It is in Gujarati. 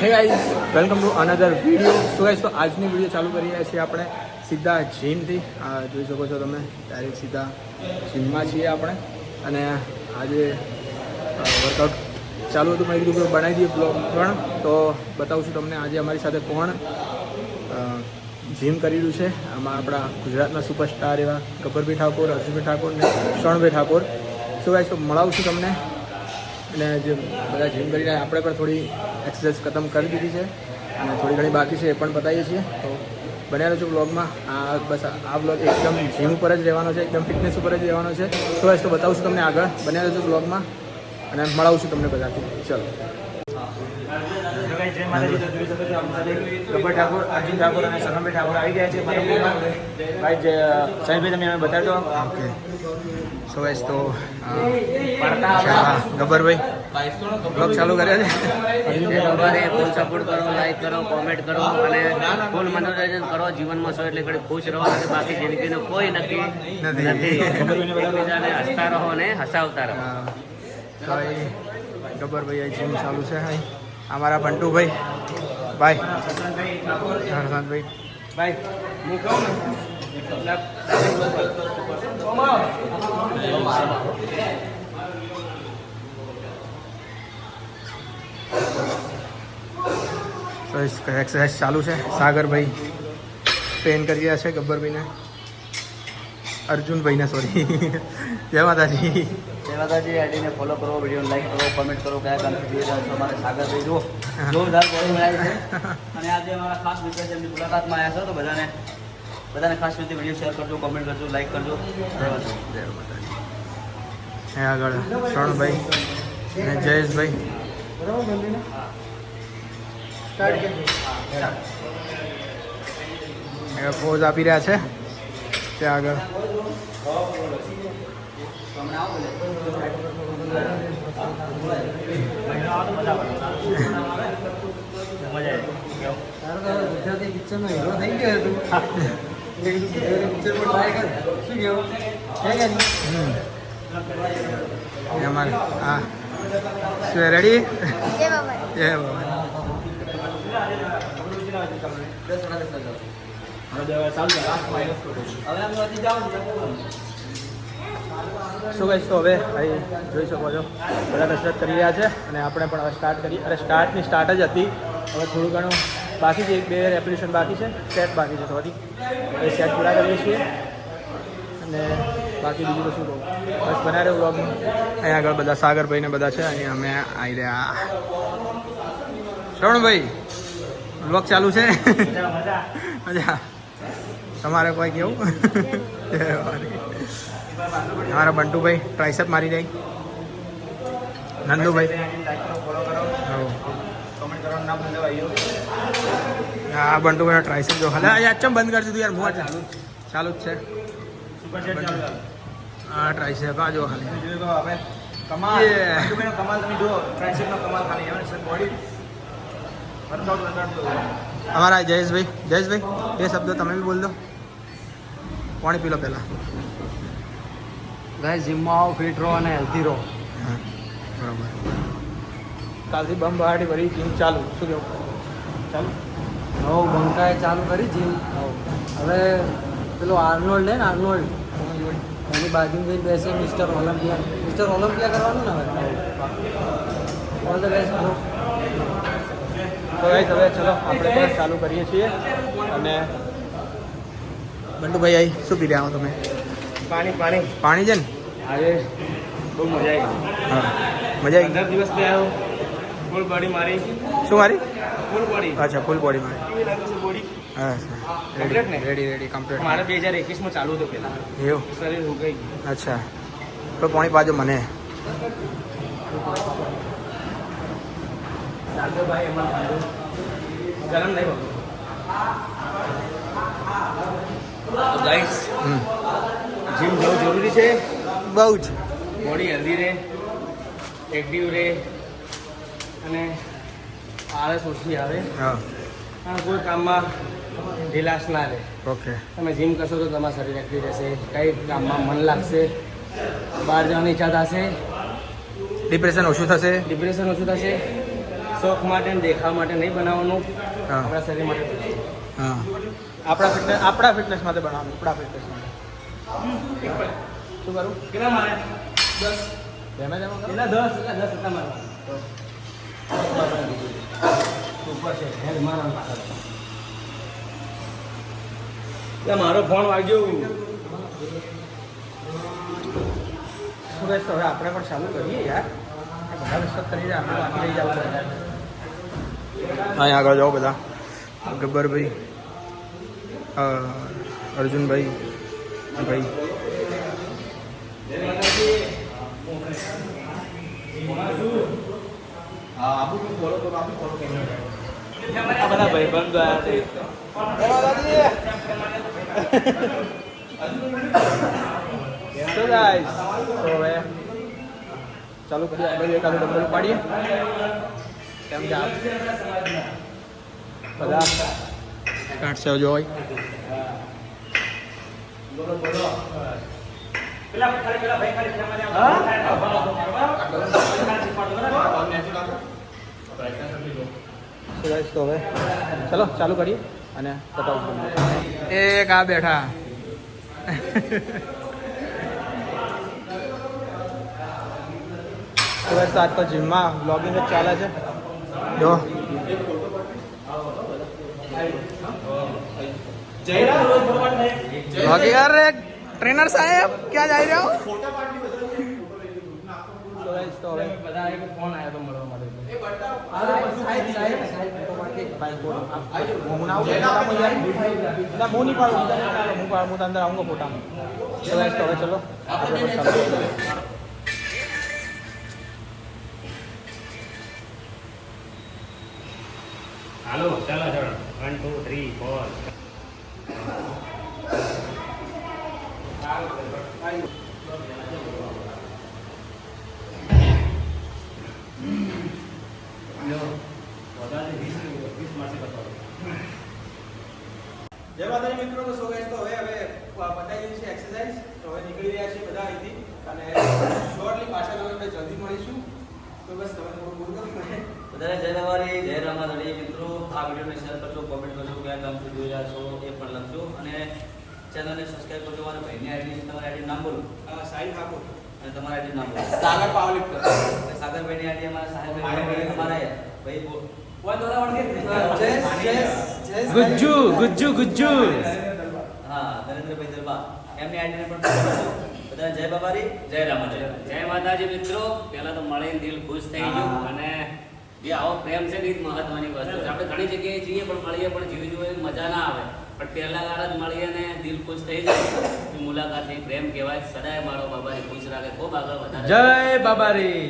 Hey guys welcome to another video so guys તો આજની વીડિયો ચાલુ કરી રહ્યા છીએ આપણે સીધા જીમથી જોઈ શકો છો તમે ડાયરેક્ટ સીધા જીમમાં છીએ આપણે. અને આજે વર્કઆઉટ ચાલુ હતું, મેં કીધું કે બનાવી દઈએ બ્લોગ પણ. તો બતાવું છું તમને, આજે અમારી સાથે કોણ જીમ કરી રહ્યું છે. આમાં આપણા ગુજરાતના સુપરસ્ટાર એવા ગબ્બરભાઈ ઠાકોર, અર્જુનભાઈ ઠાકોર ને શરણભાઈ ઠાકોર. સો ગાઈઝ તો મળાવું છું તમને. અને જે બધા જીમ કરી રહ્યા આપણે પણ થોડી એક્સરસાઇઝ ખતમ કરી દીધી છે અને થોડી ઘણી બાકી છે એ પણ બતાવીએ છીએ. તો બન્યા રહેજો બ્લોગમાં આ બસ આ બ્લોગ એકદમ જીમ ઉપર જ રહેવાનો છે એકદમ ફિટનેસ ઉપર જ રહેવાનો છે. તો એસ તો બતાવું છું તમને આગળ. બન્યા રહેજો બ્લોગમાં અને મળાવું છું તમને બધાથી. ચલો. જય માતાજી. તો જોઈ શકો છો આપણી સાથે ગબ્બર ઠાકોર અર્જુન ઠાકોર અને સરમભાઈ ઠાકોર આવી ગયા છે. ભાઈ સાહેબભાઈ તમે અમે બતાવજો. ઓકે સો ગાઈસ તો ગબ્બરભાઈ બ્લોગ ચાલુ કર્યો છે? ફૂલ સપોર્ટ કરો લાઈક કરો કોમેન્ટ કરો અને ફૂલ મનોરંજન કરો. જીવનમાં છો એટલે ઘડી ખુશ રહો અને બાકી જિંદગીનો કોઈ નક્કી નથી. એકબીજાને હસતા રહો અને હસાવતા રહો. ગબરભાઈ તો ગબ્બરભાઈ જીમ ચાલુ છે અહીં. અમારા ભંટુભાઈ ભાઈ. હરસાનભાઈ ભાઈ હું કહું ને? તો એક્સરસાઇઝ ચાલુ છે? સાગરભાઈ ટ્રેન કરી રહ્યા છે ગબ્બરભાઈને. અર્જુનભાઈને સોરી જય માતાજી. જય માતાજી આઈડીને ફોલો કરો વીડિયો લાઈક કરો કમેન્ટ કરો કયા રહ્યા છો અમારે સાગરભાઈ જુઓ. જોરદાર બોડી મળ્યા છે. અને આજે અમારા ખાસ મિત્ર જેમની મુલાકાતમાં આવ્યા છો તો બધાને બધાને ખાસ રીતે વીડિયો શેર કરજો કોમેન્ટ કરજો લાઈક કરજો. જય માતાજી એ આગળ શરણભાઈ અને જયેશભાઈ. એ પોઝ આપી રહ્યા છે. ત્યાં આગળ. ગુજરાતી પિક્ચરનો હીરો થઈ ગયો તું. હા શું રેડી શું કહીશ તો હવે અહીં જોઈ શકો છો, બધા કસરત કરી રહ્યા છે અને આપણે પણ હવે સ્ટાર્ટ કરી અરે સ્ટાર્ટની સ્ટાર્ટ જ હતી. હવે થોડું ઘણું બાકી છે એક બે રેપ્યુલેશન બાકી છે, સેટ બાકી છે સોરી એ સેટ પૂરા કરીએ છીએ. અને બાકી બીજું તો શું કહું. બસ બનાવે વ્લોગમાં અહીંયા આગળ બધા સાગરભાઈને બધા છે અને અમે આવી રહ્યા. શ્રવણભાઈ બ્લોગ ચાલુ છે? મજા. તમારે કોઈ કેવું? અમારા બંટુભાઈ ટ્રાયસેપ મારી જાય નંદુભાઈ. ના બંધ ભાઈઓ હા બંટુભાઈ ટ્રાયસેપ જો હાલે આ ચમ બંધ કરી દીધું યાર મોં ચાલુ ચાલુ જ છે. સુપર સેટ ચાલુ ચાલુ. હા ટ્રાયસેપ આ જો હાલે આપણે કમાલ. કમાલ તમે જો ટ્રાયસેપનો કમાલ ખાલી. એમાં બોડી વર્કઆઉટ વર્કઆઉટ અમારા જયેશભાઈ જયેશભાઈ બે શબ્દો તમે બી બોલ દો. પાણી પી લો પહેલાં. ગાય જીમમાં આવો ફિટ રહો અને હેલ્ધી રહો. હા બરાબર. કાલથી બમ બહાડી ભરી જીમ ચાલુ. શું કહેવું ચાલુ. હવે બંકાએ ચાલુ કરી જીમ હવે પેલો આર્નોલ્ડ ને આર્નોલ્ડ. એની બાજુ જઈને બેસે મિસ્ટર ઓલિમ્પિયા મિસ્ટર ઓલિમ્પિયા કરવાનું ને હવે? ઓલ ધ બેસ્ટ બ્રો તો ગાઈસ હવે ચલો આપણે પણ ચાલુ કરીએ છીએ. અને બંટુભાઈ આઈ શું પી રહ્યા તમે? પાણી પાણી. પાણી છે ને? આજે બહુ મજા આવી. હા. મજા આવી? પંદર દિવસથી આવ્યો ફૂલ બોડી મારી. શું મારી? ફૂલ બોડી અચ્છા ફૂલ બોડી મારી. કેવી લાગે છે બોડી. હા Complete ને? રેડી રેડી કમ્પ્લીટ મારે બે હજાર એકવીસમાં ચાલુ હતું પહેલાં એવું? શરીર ઉગાઈ ગયું. અચ્છા. તો પાણી પાજો મને? ભાઈ એમાં ગરમ નહીં ગાઈસ જીમ જવું જરૂરી છે? બહુ જ. બોડી હેલ્ધી રહે એક્ટિવ રહે અને આળસ ઓછી આવે. હા. કોઈ કામમાં ઢીલાસ ના રહે. ઓકે. તમે જીમ કરશો તો તમારા શરીર એક્ટિવ રહેશે. કઈ કામમાં મન લાગશે? બહાર જવાની ઈચ્છા થશે? ડિપ્રેશન ઓછું થશે? ડિપ્રેશન ઓછું થશે? શોખ માટે ને દેખાવ માટે નહીં બનાવવાનું? આપણા શરીર માટે હા. આપણા ફિટનેસ આપણા ફિટનેસ માટે બનાવવાનું આપણા ફિટનેસ માટે. શું કરું? કેટલા મારે દસ. ધેમે કેટલા? દસ. કેટલા? દસ. એટલા મારવાનું મારો ફોન વાગ્યો. સુરેશ તો હવે આપણે પણ ચાલુ કરીએ યાર. આ બધા વિશ્વાસ કરી આપણે બાકી રહી જવું અહીંયા આગળ જાઓ બધા. ગબ્બરભાઈ અર્જુનભાઈ ભાઈ. આ બધા ભાઈબંધો આવ્યા છે So guys, તો હવે ચાલુ કરીએ આ બાજુ એકાદું ડમ્બલ ઉપાડીએ કેમ કે આ બધા સ્ટાર્ટ છે જો હોય So guys, તો હવે ચલો ચાલુ કરીએ અને બતાવું એક આ બેઠા. બસ સાત તો જીમમાં બ્લોગિંગ જ ચાલે છે. જો. ભાગીદાર અરે ટ્રેનર સાહેબ ક્યાં જઈ રહ્યા? હો તો હવે. બધા એક ફોન આવ્યો તો મળવા માટે. સાહેબ સાહેબ સાહેબ ભાઈ બોલો હું ના આવું ફોટામાં યાર ના હું નહીં પાડું બીજા નહીં પાડું. હું પાડું હું તો અંદર આવું ફોટામાં તો guys, તો હવે ચલો આપણે પણ ચાલુ કરીએ. હાલો ચાલો ચાલો વન ટુ થ્રી ફોર જય માતાજી મિત્રો તો સો ગાઈસ તો હવે હવે પતાઈ છે એક્સરસાઇઝ તો હવે નીકળી રહ્યા છીએ બધા અહીંથી. અને શોર્ટલી પાછા તમે જલ્દી મળીશું. તો બસ તમે થોડું બોલ કરો બધાને જય નવારી જય રામાધણી મિત્રો. આ વિડીયોને શેર કરજો કોમેન્ટ કરજો કયા ગામથી જોઈ રહ્યા છો એ પણ લખજો. અને ચેનલને સબસ્ક્રાઇબ કરજો અને ભાઈની આઈડી તમારી આઈડી નામ બોલો. સાહિલ ઠાકોર. અને તમારા આઈડી નામ બોલો. સાગર પાવલિક સાગરભાઈની આઈડી અમારા સાહેબભાઈ તમારા ભાઈ બોલ. ગુજ્જુ ગુજ્જુ ગુજ્જુ. હા નરેન્દ્રભાઈ દરબાર એમની આઈડીને પણ બધા જય બાબારી જય રામાધણી જય માતાજી મિત્રો. પહેલા તો મળીને દિલ ખુશ થઈ ગયું અને જે આવો પ્રેમ છે ને એ મહત્વની વસ્તુ છે. આપણે ઘણી જગ્યાએ જઈએ પણ મળીએ પણ જીવી જોઈએ મજા ના આવે. પણ પહેલા વાર જ મળીએ ને દિલ ખુશ થઈ જાય. એ મુલાકાત એ પ્રેમ કહેવાય. સદાય મારો બાબારી ખુશ રાખે. ખૂબ આગળ વધારે. જય બાબારી.